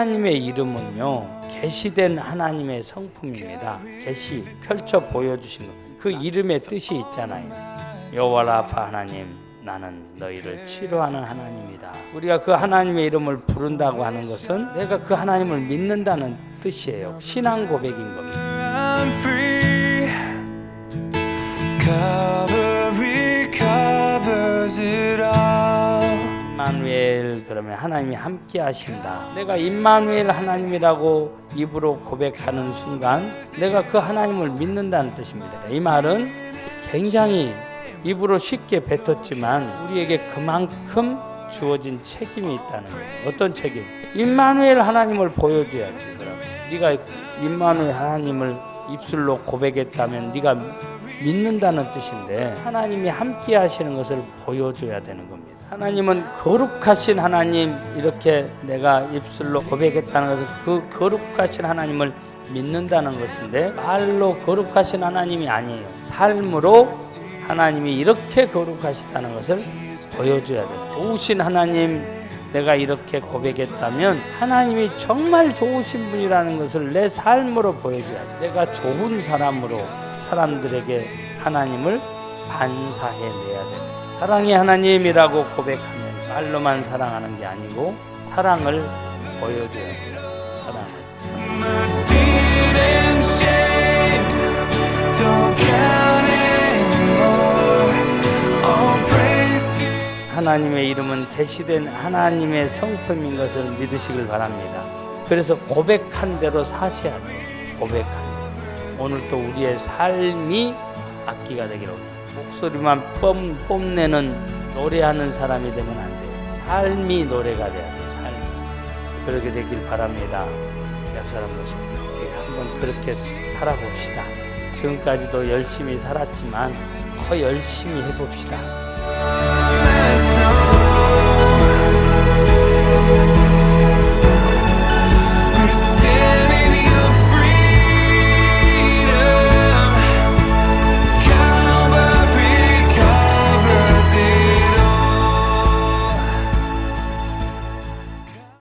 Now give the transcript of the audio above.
하나님의 이름은요 계시된 하나님의 성품입니다. 계시 펼쳐 보여주신 것. 그 이름의 뜻이 있잖아요. 여호와라파 하나님, 나는 너희를 치료하는 하나님이다. 우리가 그 하나님의 이름을 부른다고 하는 것은 내가 그 하나님을 믿는다는 뜻이에요. 신앙 고백인 겁니다. 임마누엘 그러면 하나님이 함께 하신다. 내가 임마누엘 하나님이라고 입으로 고백하는 순간 내가 그 하나님을 믿는다는 뜻입니다. 이 말은 굉장히 입으로 쉽게 뱉었지만 우리에게 그만큼 주어진 책임이 있다는 거예요. 어떤 책임? 임마누엘 하나님을 보여줘야지. 그럼 네가 임마누엘 하나님을 입술로 고백했다면 네가 믿는다는 뜻인데 하나님이 함께 하시는 것을 보여줘야 되는 겁니다. 하나님은 거룩하신 하나님 이렇게 내가 입술로 고백했다는 것은 그 거룩하신 하나님을 믿는다는 것인데 말로 거룩하신 하나님이 아니에요. 삶으로 하나님이 이렇게 거룩하시다는 것을 보여줘야 돼요. 좋으신 하나님 내가 이렇게 고백했다면 하나님이 정말 좋으신 분이라는 것을 내 삶으로 보여줘야 돼. 내가 좋은 사람으로 사람들에게 하나님을 반사해내야 돼. 사랑의 하나님이라고 고백하면서 말로만 사랑하는 게 아니고 사랑을 보여줘야 돼. 사랑을. My sin and shame don't count anymore. All praise to 하나님의 이름은 계시된 하나님의 성품인 것을 믿으시길 바랍니다. 그래서 고백한 대로 사셔야 돼요. 고백한 대로. 오늘도 우리의 삶이 악기가 되기로 목소리만 뽐, 뽐내는 노래하는 사람이 되면 안 돼요. 삶이 노래가 돼야 돼요. 삶이. 그렇게 되길 바랍니다. 약사람으로서 한번 그렇게 살아봅시다. 지금까지도 열심히 살았지만 더 열심히 해봅시다.